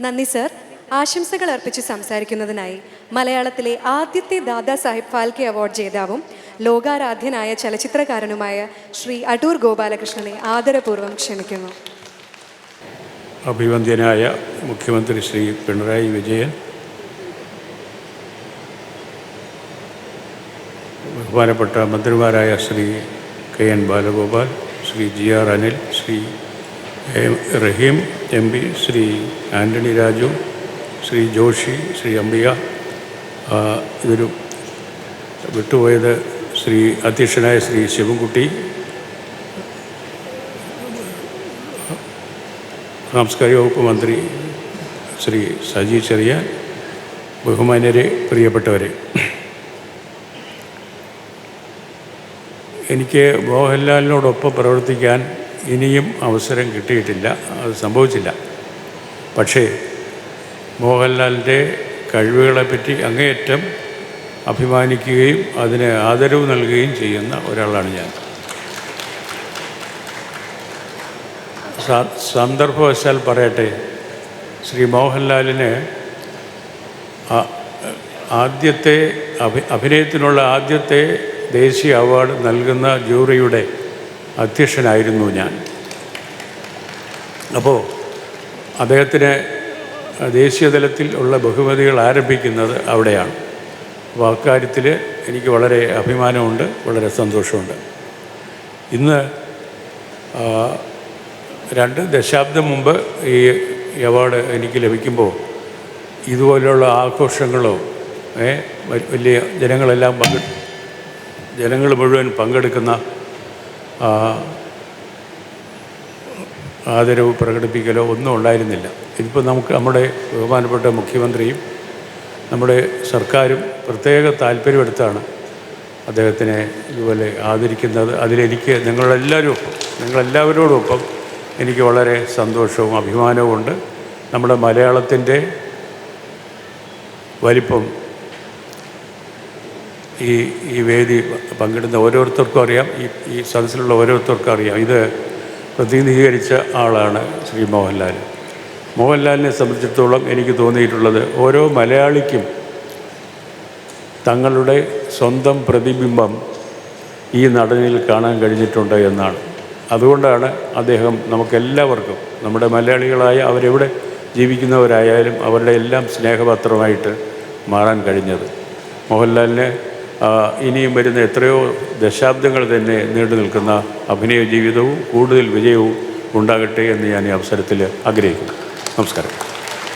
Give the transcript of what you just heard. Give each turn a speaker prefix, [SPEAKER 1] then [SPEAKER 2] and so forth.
[SPEAKER 1] നന്ദി സർ. ആശംസകൾ അർപ്പിച്ച് സംസാരിക്കുന്നതിനായി മലയാളത്തിലെ ആദ്യത്തെ ദാദാ സാഹിബ് ഫാൽക്കെ അവാർഡ് ജേതാവും ലോകാരാധ്യനായ ചലച്ചിത്രകാരനുമായ ശ്രീ അടൂർ ഗോപാലകൃഷ്ണനെ ആദരപൂർവം ക്ഷണിക്കുന്നു.
[SPEAKER 2] അഭിവന്ദ്യനായ മുഖ്യമന്ത്രി ശ്രീ പിണറായി വിജയൻ ബഹുമാനപ്പെട്ട മന്ത്രിമാരായ Shri K N Balagopal Shri G R Anil Shri Rahim M P Shri Antony Raju Shri Joshi Shri Ambika ഇതൊരു വിട്ടുപോയത് ശ്രീ അധ്യക്ഷനായ ശ്രീ ശിവൻകുട്ടി. സാംസ്കാരിക വകുപ്പ് മന്ത്രി ശ്രീ സജി ചെറിയ ബഹുമാന്യരെ പ്രിയപ്പെട്ടവരെ. എനിക്ക് മോഹൻലാലിനോടൊപ്പം പ്രവർത്തിക്കാൻ ഇനിയും അവസരം കിട്ടിയിട്ടില്ല. അത് സംഭവിച്ചില്ല. പക്ഷേ മോഹൻലാലിന്റെ കഴിവുകളെപ്പറ്റി അങ്ങേയറ്റം അഭിമാനിക്കുകയും അതിന് ആദരവ് നൽകുകയും ചെയ്യുന്ന ഒരാളാണ് ഞാൻ. സന്ദർഭവശാൽ പറയട്ടെ ശ്രീ മോഹൻലാലിന് ആദ്യത്തെ അഭി അഭിനയത്തിനുള്ള ആദ്യത്തെ ദേശീയ അവാർഡ് നൽകുന്ന ജൂറിയുടെ അധ്യക്ഷനായിരുന്നു ഞാൻ. അപ്പോൾ അദ്ദേഹത്തിന് ദേശീയ തലത്തിൽ ഉള്ള ബഹുമതികൾ ആരംഭിക്കുന്നത് അവിടെയാണ്. അപ്പോൾ അക്കാര്യത്തിൽ എനിക്ക് വളരെ അഭിമാനമുണ്ട് വളരെ സന്തോഷമുണ്ട്. ഇന്ന് രണ്ട് ദശാബ്ദം മുമ്പ് ഈ അവാർഡ് എനിക്ക് ലഭിക്കുമ്പോൾ ഇതുപോലെയുള്ള ആഘോഷങ്ങളോ വലിയ ജനങ്ങളെല്ലാം പങ്കെടു ജനങ്ങൾ മുഴുവൻ പങ്കെടുക്കുന്ന ആദരവ് പ്രകടിപ്പിക്കലോ ഒന്നും ഉണ്ടായിരുന്നില്ല. ഇതിപ്പോൾ നമുക്ക് നമ്മുടെ ബഹുമാനപ്പെട്ട മുഖ്യമന്ത്രിയും നമ്മുടെ സർക്കാരും പ്രത്യേക താല്പര്യമെടുത്താണ് അദ്ദേഹത്തിനെ ഇതുപോലെ ആദരിക്കുന്നത്. അതിലെനിക്ക് നിങ്ങളെല്ലാവരും ഒപ്പം നിങ്ങളെല്ലാവരോടൊപ്പം എനിക്ക് വളരെ സന്തോഷവും അഭിമാനവും ഉണ്ട് നമ്മുടെ മലയാളത്തിന്റെ വലിപ്പം ഈ ഈ വേദി പങ്കിടുന്ന ഓരോരുത്തർക്കും അറിയാം. ഈ ഈ സദസ്സിലുള്ള ഓരോരുത്തർക്കും അറിയാം. ഇത് പ്രതിനിധീകരിച്ച ആളാണ് ശ്രീ മോഹൻലാൽ. മോഹൻലാലിനെ സംബന്ധിച്ചിടത്തോളം എനിക്ക് തോന്നിയിട്ടുള്ളത് ഓരോ മലയാളിക്കും തങ്ങളുടെ സ്വന്തം പ്രതിബിംബം ഈ നടനിൽ കാണാൻ കഴിഞ്ഞിട്ടുണ്ട് എന്നാണ്. അതുകൊണ്ടാണ് അദ്ദേഹം നമുക്കെല്ലാവർക്കും നമ്മുടെ മലയാളികളായ അവരെവിടെ ജീവിക്കുന്നവരായാലും അവരുടെ എല്ലാം സ്നേഹപാത്രമായിട്ട് മാറാൻ കഴിഞ്ഞത്. മോഹൻലാലിന് ഇനിയും വരുന്ന എത്രയോ ദശാബ്ദങ്ങൾ തന്നെ നീണ്ടു നിൽക്കുന്ന അഭിനയ ജീവിതവും കൂടുതൽ വിജയവും ഉണ്ടാകട്ടെ എന്ന് ഞാൻ ഈ അവസരത്തിൽ ആഗ്രഹിക്കുന്നു. നമസ്കാരം.